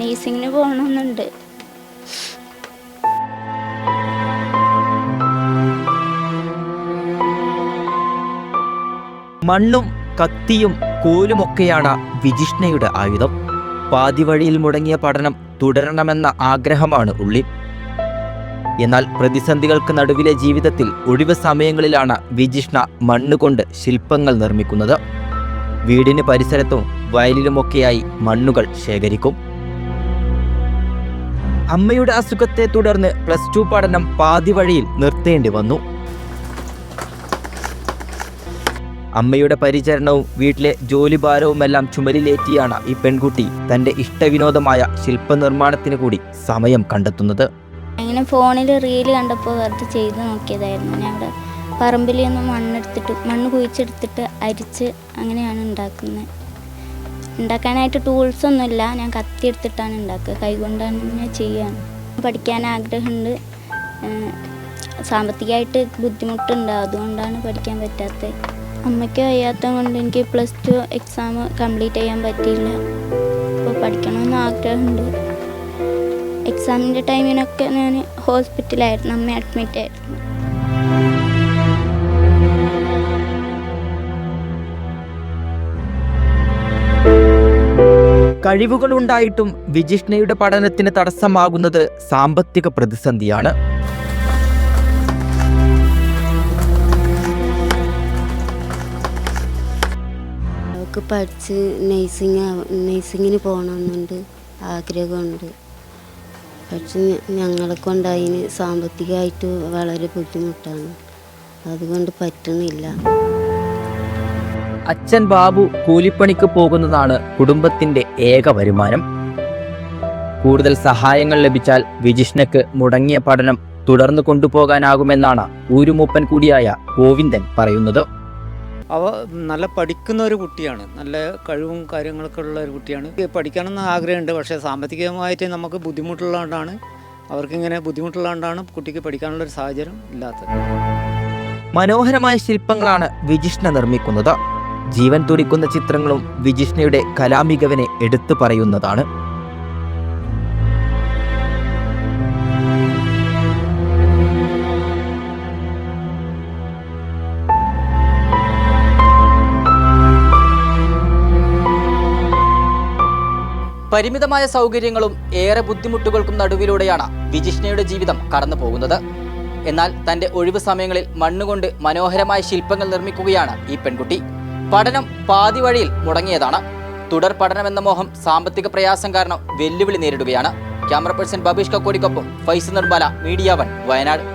നേഴ്സിങ്ങിന് പോകണമെന്നുണ്ട്. മണ്ണും കത്തിയും കോലുമൊക്കെയാണ് വിജിഷ്ണയുടെ ആയുധം. പാതിവഴിയിൽ മുടങ്ങിയ പഠനം തുടരണമെന്ന ആഗ്രഹമാണ് ഉള്ളിൽ എന്നാൽ പ്രതിസന്ധികൾക്ക് നടുവിലെ ജീവിതത്തിൽ ഒഴിവ് സമയങ്ങളിലാണ് വിജിഷ്ണ മണ്ണുകൊണ്ട് ശില്പങ്ങൾ നിർമ്മിക്കുന്നത്. വീടിന് പരിസരത്തും വയലിലുമൊക്കെയായി മണ്ണുകൾ ശേഖരിക്കും. അമ്മയുടെ അസുഖത്തെ തുടർന്ന് പ്ലസ് ടു പഠനം പാതി വഴിയിൽ നിർത്തേണ്ടി വന്നു. അമ്മയുടെ പരിചരണവും വീട്ടിലെ ജോലിഭാരവുമെല്ലാം ചുമലിലേറ്റിയാണ് ഈ പെൺകുട്ടി തന്റെ ഇഷ്ടവിനോദമായ ശില്പനിർമ്മാണത്തിന് കൂടി സമയം കണ്ടെത്തുന്നത്. അങ്ങനെ ഫോണിൽ റീൽ കണ്ടപ്പോൾ വെറുതെ ചെയ്ത് നോക്കിയതായിരുന്നു. ഞാൻ പറമ്പിലൊന്ന് നിന്ന് മണ്ണെടുത്തിട്ട് മണ്ണ് കുഴിച്ചെടുത്തിട്ട് അരിച്ച് അങ്ങനെയാണ് ഉണ്ടാക്കുന്നത്. ഉണ്ടാക്കാനായിട്ട് ടൂൾസ് ഒന്നുമില്ല. ഞാൻ കത്തി എടുത്തിട്ടാണ് ഉണ്ടാക്കുക കൈകൊണ്ടാണ് ഞാൻ ചെയ്യാണ് പഠിക്കാൻ ആഗ്രഹമുണ്ട്. സാമ്പത്തികമായിട്ട് ബുദ്ധിമുട്ടുണ്ട്. അതുകൊണ്ടാണ് പഠിക്കാൻ പറ്റാത്തത്. അമ്മയ്ക്ക് വയ്യാത്തത് കൊണ്ട് എനിക്ക് പ്ലസ് ടു എക്സാം കംപ്ലീറ്റ് ചെയ്യാൻ പറ്റിയില്ല. അപ്പോൾ പഠിക്കണമെന്ന് ആഗ്രഹമുണ്ട്. എക്സാമിന്റെ ടൈമിനൊക്കെ ഞാൻ ഹോസ്പിറ്റലായിരുന്നു അമ്മ അഡ്മിറ്റ് ആയിരുന്നു. കഴിവുകളുണ്ടായിട്ടും വിജിഷ്ണയുടെ പഠനത്തിന് തടസ്സമാകുന്നത് സാമ്പത്തിക പ്രതിസന്ധിയാണ്. അവൾക്ക് പഠിച്ച് നേഴ്സിങ് നേഴ്സിങ്ങിന് പോകണമെന്നുണ്ട് ആഗ്രഹമുണ്ട്. പക്ഷെ ഞങ്ങളെ സാമ്പത്തികമായിട്ട് വളരെ ബുദ്ധിമുട്ടാണ്. അതുകൊണ്ട് പറ്റുന്നില്ല. അച്ഛൻ ബാബു കൂലിപ്പണിക്ക് പോകുന്നതാണ് കുടുംബത്തിന്റെ ഏക വരുമാനം. കൂടുതൽ സഹായങ്ങൾ ലഭിച്ചാൽ വിജിഷ്ണയ്ക്ക് മുടങ്ങിയ പഠനം തുടർന്ന് കൊണ്ടുപോകാനാകുമെന്നാണ് ഊരുമൂപ്പൻ കൂടിയായ ഗോവിന്ദൻ പറയുന്നത്. അവ നല്ല പഠിക്കുന്ന ഒരു കുട്ടിയാണ്. നല്ല കഴിവും കാര്യങ്ങളൊക്കെ ഉള്ള ഒരു കുട്ടിയാണ്. പഠിക്കണമെന്ന് ആഗ്രഹമുണ്ട്. പക്ഷേ സാമ്പത്തികമായിട്ട് നമുക്ക് ബുദ്ധിമുട്ടുള്ളതുകൊണ്ടാണ് അവർക്കിങ്ങനെ ബുദ്ധിമുട്ടുള്ളതുകൊണ്ടാണ് കുട്ടിക്ക് പഠിക്കാനുള്ള ഒരു സാഹചര്യം ഇല്ലാത്തത്. മനോഹരമായ ശില്പങ്ങളാണ് വിജിഷ്ണ നിർമ്മിക്കുന്നത്. ജീവൻ തുടിക്കുന്ന ചിത്രങ്ങളും വിജിഷ്ണയുടെ കലാമികവനെ എടുത്തു പറയുന്നതാണ്. പരിമിതമായ സൗകര്യങ്ങളും ഏറെ ബുദ്ധിമുട്ടുകൾക്കും നടുവിലൂടെയാണ് വിജിഷ്ണയുടെ ജീവിതം കടന്നു പോകുന്നത്. എന്നാൽ തന്റെ ഒഴിവ് സമയങ്ങളിൽ മണ്ണുകൊണ്ട് മനോഹരമായ ശില്പങ്ങൾ നിർമ്മിക്കുകയാണ് ഈ പെൺകുട്ടി. പഠനം പാതി വഴിയിൽ മുടങ്ങിയതാണ്. തുടർ പഠനമെന്ന മോഹം സാമ്പത്തിക പ്രയാസം കാരണം വെല്ലുവിളി നേരിടുകയാണ്. ക്യാമറ പേഴ്സൺ ബബീഷ് കക്കോടിക്കൊപ്പം ഫൈസ് നിർമ്മല മീഡിയ വൺ വയനാട്.